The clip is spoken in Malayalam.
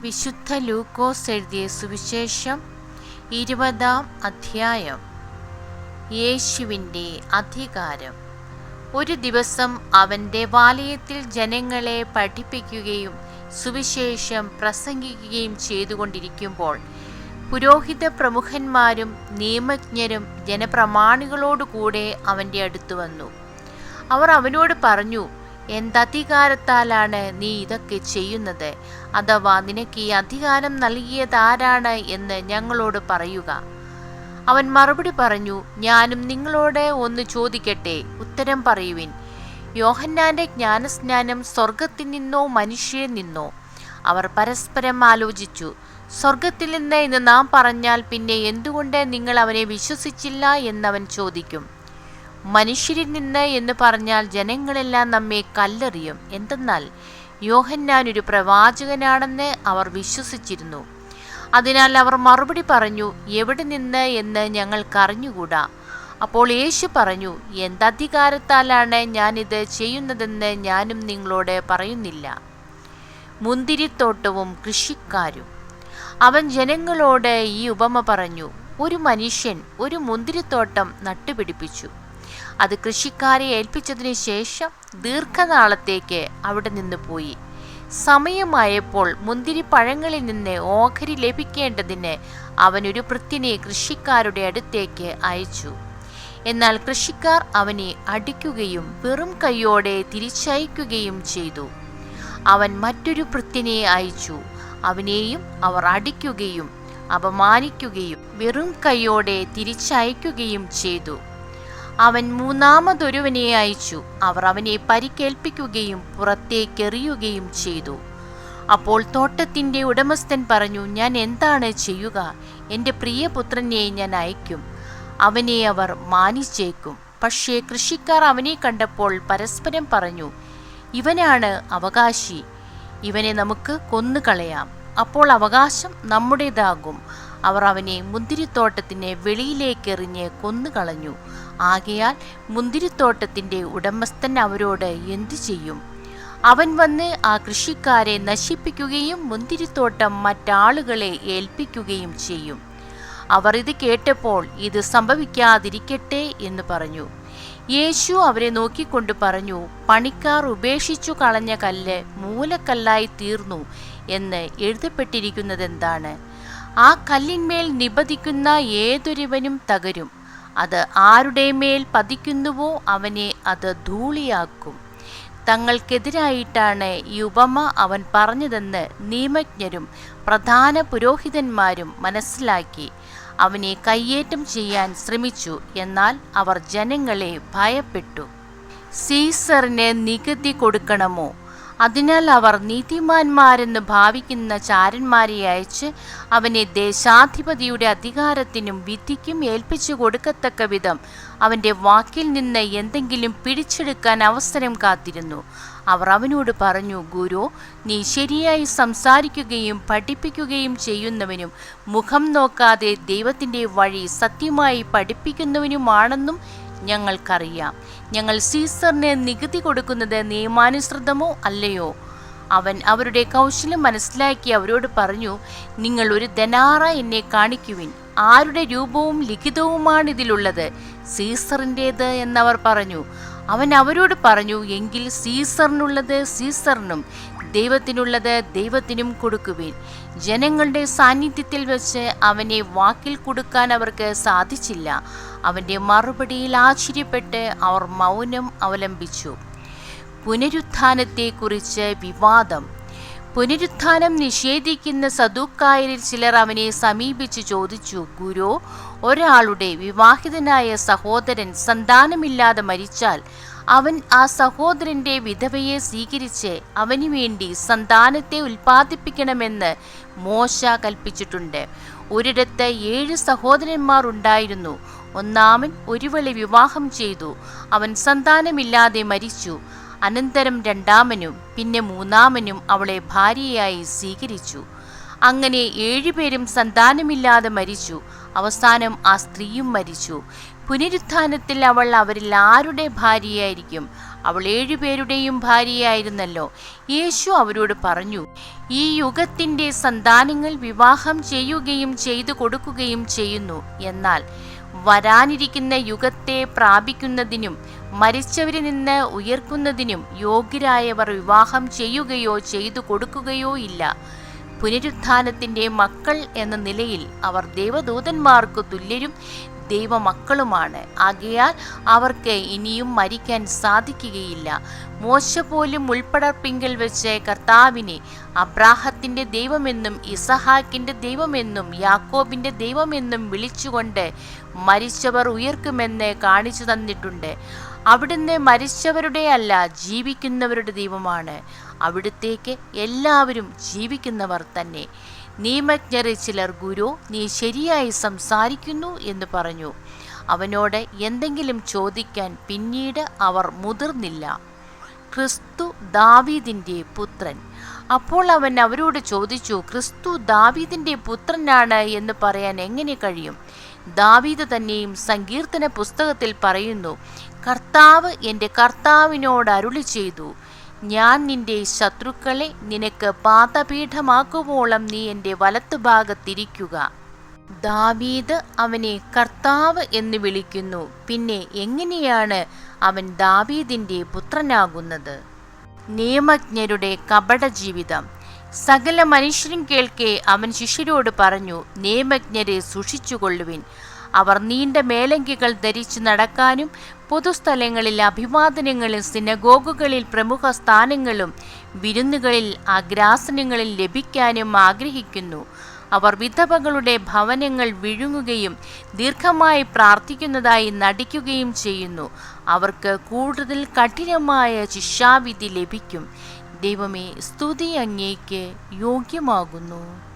വിശുദ്ധ ലൂക്കോസ് എഴുതിയ സുവിശേഷം ഇരുപതാം അധ്യായം. യേശുവിന്റെ അധികാരം. ഒരു ദിവസം അവന്റെ വാലയത്തിൽ ജനങ്ങളെ പഠിപ്പിക്കുകയും സുവിശേഷം പ്രസംഗിക്കുകയും ചെയ്തുകൊണ്ടിരിക്കുമ്പോൾ പുരോഹിത പ്രമുഖന്മാരും നിയമജ്ഞരും ജനപ്രമാണികളോടുകൂടെ അവന്റെ അടുത്ത് വന്നു. അവർ അവനോട് പറഞ്ഞു എന്തധികാരത്താലാണ് നീ ഇതൊക്കെ ചെയ്യുന്നത്? അഥവാ നിനക്ക് ഈ അധികാരം നൽകിയത് ആരാണ് എന്ന് ഞങ്ങളോട് പറയുക. അവൻ മറുപടി പറഞ്ഞു ഞാനും നിങ്ങളോട് ഒന്ന് ചോദിക്കട്ടെ ഉത്തരം പറയുവിൻ. യോഹന്നാന്റെ ജ്ഞാനസ്നാനം സ്വർഗത്തിൽ നിന്നോ മനുഷ്യരിൽ നിന്നോ? അവർ പരസ്പരം ആലോചിച്ചു. സ്വർഗത്തിൽ നിന്ന് എന്ന് നാം പറഞ്ഞാൽ പിന്നെ എന്തുകൊണ്ട് നിങ്ങൾ അവനെ വിശ്വസിച്ചില്ല എന്നവൻ ചോദിക്കും. മനുഷ്യരിൽ നിന്ന് എന്ന് പറഞ്ഞാൽ ജനങ്ങളെല്ലാം നമ്മെ കല്ലെറിയും. എന്തെന്നാൽ യോഹന്നാൻ ഒരു പ്രവാചകനാണെന്ന് അവർ വിശ്വസിച്ചിരുന്നു. അതിനാൽ അവർ മറുപടി പറഞ്ഞു എവിടെ നിന്ന് എന്ന് ഞങ്ങൾക്കറിഞ്ഞുകൂടാ? അപ്പോൾ യേശു പറഞ്ഞു എന്തധികാരത്താലാണ് ഞാനിത് ചെയ്യുന്നതെന്ന് ഞാനും നിങ്ങളോട് പറയുന്നില്ല. മുന്തിരിത്തോട്ടവും കൃഷിക്കാരും. അവൻ ജനങ്ങളോട് ഈ ഉപമ പറഞ്ഞു. ഒരു മനുഷ്യൻ ഒരു മുന്തിരിത്തോട്ടം നട്ടുപിടിപ്പിച്ചു. അത് കൃഷിക്കാരെ ഏൽപ്പിച്ചതിന് ശേഷം ദീർഘനാളത്തേക്ക് അവിടെ നിന്ന് പോയി. സമയമായപ്പോൾ മുന്തിരി പഴങ്ങളിൽ നിന്ന് ഓഹരി ലഭിക്കേണ്ടതിന് അവനൊരു ഭൃത്യനെ കൃഷിക്കാരുടെ അടുത്തേക്ക് അയച്ചു. എന്നാൽ കൃഷിക്കാർ അവനെ അടിക്കുകയും വെറും കൈയോടെ തിരിച്ചയക്കുകയും ചെയ്തു. അവൻ മറ്റൊരു ഭൃത്യനെ അയച്ചു. അവനെയും അവർ അടിക്കുകയും അപമാനിക്കുകയും വെറും കൈയോടെ തിരിച്ചയക്കുകയും ചെയ്തു. അവൻ മൂന്നാമതൊരുവനെ അയച്ചു. അവർ അവനെ പരിക്കേൽപ്പിക്കുകയും പുറത്തേക്കെറിയുകയും ചെയ്തു. അപ്പോൾ തോട്ടത്തിന്റെ ഉടമസ്ഥൻ പറഞ്ഞു ഞാൻ എന്താണ് ചെയ്യുക? എന്റെ പ്രിയപുത്രനെ ഞാൻ അയക്കും അവനെ അവർ മാനിച്ചേക്കും. പക്ഷേ കൃഷിക്കാർ അവനെ കണ്ടപ്പോൾ പരസ്പരം പറഞ്ഞു ഇവനാണ് അവകാശി. ഇവനെ നമുക്ക് കൊന്നുകളയാം. അപ്പോൾ അവകാശം നമ്മുടേതാകും. അവർ അവനെ മുന്തിരിത്തോട്ടത്തിന് വെളിയിലേക്കെറിഞ്ഞ് കൊന്നുകളഞ്ഞു. ആകയാൽ മുന്തിരിത്തോട്ടത്തിന്റെ ഉടമസ്ഥൻ അവരോട് എന്തു ചെയ്യും? അവൻ വന്ന് ആ കൃഷിക്കാരെ നശിപ്പിക്കുകയും മുന്തിരിത്തോട്ടം മറ്റാളുകളെ ഏൽപ്പിക്കുകയും ചെയ്യും. അവർ ഇത് കേട്ടപ്പോൾ ഇത് സംഭവിക്കാതിരിക്കട്ടെ എന്ന് പറഞ്ഞു. യേശു അവരെ നോക്കിക്കൊണ്ട് പറഞ്ഞു പണിക്കാർ ഉപേക്ഷിച്ചു കളഞ്ഞ കല്ല് മൂലക്കല്ലായി തീർന്നു എന്ന് എഴുതപ്പെട്ടിരിക്കുന്നതെന്താണ്? ആ കല്ലിന്മേൽ നിബദിക്കുന്ന ഏതൊരുവനും തകരും. അത് ആരുടെ മേൽ പതിക്കുന്നുവോ അവനെ അത് ധൂളിയാക്കും. തങ്ങൾക്കെതിരായിട്ടാണ് ഈ ഉപമ അവൻ പറഞ്ഞതെന്ന് നിയമജ്ഞരും പ്രധാന പുരോഹിതന്മാരും മനസ്സിലാക്കി. അവനെ കയ്യേറ്റം ചെയ്യാൻ ശ്രമിച്ചു എന്നാൽ അവർ ജനങ്ങളെ ഭയപ്പെട്ടു. സീസറിന് നികുതി കൊടുക്കണമോ? അതിനാൽ അവർ നീതിമാന്മാരെന്ന് ഭാവിക്കുന്ന ചാരന്മാരെ അയച്ച് അവനെ ദേശാധിപതിയുടെ അധികാരത്തിനും വിധിക്കും ഏൽപ്പിച്ചു കൊടുക്കത്തക്ക വിധം അവന്റെ വാക്കിൽ നിന്ന് എന്തെങ്കിലും പിടിച്ചെടുക്കാൻ അവസരം കാത്തിരുന്നു. അവർ അവനോട് പറഞ്ഞു ഗുരു നീ ശരിയായി സംസാരിക്കുകയും പഠിപ്പിക്കുകയും ചെയ്യുന്നവനും മുഖം നോക്കാതെ ദൈവത്തിന്റെ വഴി സത്യമായി പഠിപ്പിക്കുന്നവനുമാണെന്നും ഞങ്ങൾക്കറിയാം. ഞങ്ങൾ സീസറിനെ നികുതി കൊടുക്കുന്നത് നിയമാനുസൃതമോ അല്ലയോ? അവൻ അവരുടെ കൗശലം മനസ്സിലാക്കി അവരോട് പറഞ്ഞു നിങ്ങൾ ഒരു ധനാറ എന്നെ കാണിക്കുവിൻ. ആരുടെ രൂപവും ലിഖിതവുമാണ് ഇതിലുള്ളത്. സീസറിന്റേത് എന്നവർ പറഞ്ഞു. അവൻ അവരോട് പറഞ്ഞു എങ്കിൽ സീസറിനുള്ളത് സീസറിനും ദൈവത്തിനുള്ളത് ദൈവത്തിനും കൊടുക്കുവിൻ. ജനങ്ങളുടെ സാന്നിധ്യത്തിൽ വെച്ച് അവനെ വാക്കിൽ കൊടുക്കാൻ അവർക്ക് സാധിച്ചില്ല. അവന്റെ മറുപടിയിൽ ആശ്ചര്യപ്പെട്ട് അവർ മൗനം അവലംബിച്ചു. പുനരുത്ഥാനത്തെക്കുറിച്ച് വിവാദം. പുനരുത്ഥാനം നിഷേധിക്കുന്ന സദൂക്കായരിൽ ചിലർ അവനെ സമീപിച്ച് ചോദിച്ചു ഗുരു ഒരാളുടെ വിവാഹിതനായ സഹോദരൻ സന്താനമില്ലാതെ മരിച്ചാൽ അവൻ ആ സഹോദരന്റെ വിധവയെ സ്വീകരിച്ച് അവന് വേണ്ടി സന്താനത്തെ ഉൽപ്പാദിപ്പിക്കണമെന്ന് മോശ കൽപ്പിച്ചിട്ടുണ്ട്. ഒരിടത്ത് ഏഴ് സഹോദരന്മാർ ഉണ്ടായിരുന്നു. ഒന്നാമൻ ഒരുവളെ വിവാഹം ചെയ്തു. അവൻ സന്താനമില്ലാതെ മരിച്ചു. അനന്തരം രണ്ടാമനും പിന്നെ മൂന്നാമനും അവളെ ഭാര്യയായി സ്വീകരിച്ചു. അങ്ങനെ ഏഴുപേരും സന്താനമില്ലാതെ മരിച്ചു. അവസാനം ആ സ്ത്രീയും മരിച്ചു. പുനരുത്ഥാനത്തിൽ അവൾ അവരിൽ ആരുടെ ഭാര്യയായിരിക്കും? അവൾ ഏഴുപേരുടെയും ഭാര്യയായിരുന്നല്ലോ. യേശു അവരോട് പറഞ്ഞു ഈ യുഗത്തിന്റെ സന്താനങ്ങൾ വിവാഹം ചെയ്യുകയും ചെയ്തു കൊടുക്കുകയും ചെയ്യുന്നു. എന്നാൽ വരാനിരിക്കുന്ന യുഗത്തെ പ്രാപിക്കുന്നതിനും മരിച്ചവരിൽ നിന്ന് ഉയർക്കുന്നതിനും യോഗ്യരായവർ വിവാഹം ചെയ്യുകയോ ചെയ്തു കൊടുക്കുകയോ ഇല്ല. പുനരുത്ഥാനത്തിന്റെ മക്കൾ എന്ന നിലയിൽ അവർ ദേവദൂതന്മാർക്ക് തുല്യരും ദൈവമക്കളുമാണ്. ആകയാൽ അവർക്ക് ഇനിയും മരിക്കാൻ സാധിക്കുകയില്ല. മോശ പോലും ഉൾപ്പെടർപ്പിങ്കിൽ വെച്ച് കർത്താവിനെ അബ്രാഹത്തിന്റെ ദൈവമെന്നും ഇസഹാക്കിന്റെ ദൈവമെന്നും യാക്കോബിന്റെ ദൈവമെന്നും വിളിച്ചുകൊണ്ട് മരിച്ചവർ ഉയർക്കുമെന്ന് കാണിച്ചു തന്നിട്ടുണ്ട്. അവിടുന്ന് മരിച്ചവരുടെ അല്ല ജീവിക്കുന്നവരുടെ ദൈവമാണ്. അവിടുത്തേക്ക് എല്ലാവരും ജീവിക്കുന്നവർ തന്നെ. നിയമജ്ഞരെ ചിലർ ഗുരു നീ ശരിയായി സംസാരിക്കുന്നു എന്ന് പറഞ്ഞു. അവനോട് എന്തെങ്കിലും ചോദിക്കാൻ പിന്നീട് അവർ മുതിർന്നില്ല. ക്രിസ്തു ദാവീദിന്റെ പുത്രൻ. അപ്പോൾ അവൻ അവരോട് ചോദിച്ചു ക്രിസ്തു ദാവീദിന്റെ പുത്രനാണ് എന്ന് പറയാൻ എങ്ങനെ കഴിയും? ദാവീദ് തന്നെയും സങ്കീർത്തന പുസ്തകത്തിൽ പറയുന്നു കർത്താവ് എന്റെ കർത്താവിനോട് അരുളി ചെയ്തു. ഞാൻ നിന്റെ ശത്രുക്കളെ നിനക്ക് പാതപീഠമാക്കുവോളം നീ എന്റെ വലത്തുഭാഗത്തിരിക്കുക. ദാവീദ് അവനെ കർത്താവ് എന്ന് വിളിക്കുന്നു. പിന്നെ എങ്ങനെയാണ് അവൻ ദാവീദിന്റെ പുത്രനാകുന്നത്? നിയമജ്ഞരുടെ കപട ജീവിതം സകല മനുഷ്യരും കേൾക്കെ അവൻ ശിഷ്യരോട് പറഞ്ഞു നിയമജ്ഞരെ സൂക്ഷിച്ചുകൊള്ളുവിൻ. അവർ നീണ്ട മേലങ്കികൾ ധരിച്ചു നടക്കാനും പൊതുസ്ഥലങ്ങളിൽ അഭിവാദനങ്ങളും സിനഗോഗുകളിൽ പ്രമുഖ സ്ഥാനങ്ങളും വിരുന്നുകളിൽ അഗ്രാസനങ്ങളിൽ ലഭിക്കാനും ആഗ്രഹിക്കുന്നു. അവർ വിധവകളുടെ ഭവനങ്ങൾ വിഴുങ്ങുകയും ദീർഘമായി പ്രാർത്ഥിക്കുന്നതായി നടിക്കുകയും ചെയ്യുന്നു. അവർക്ക് കൂടുതൽ കഠിനമായ ശിക്ഷാവിധി ലഭിക്കും. ദൈവമേ സ്തുതി അങ്ങേക്ക് യോഗ്യമാകുന്നു.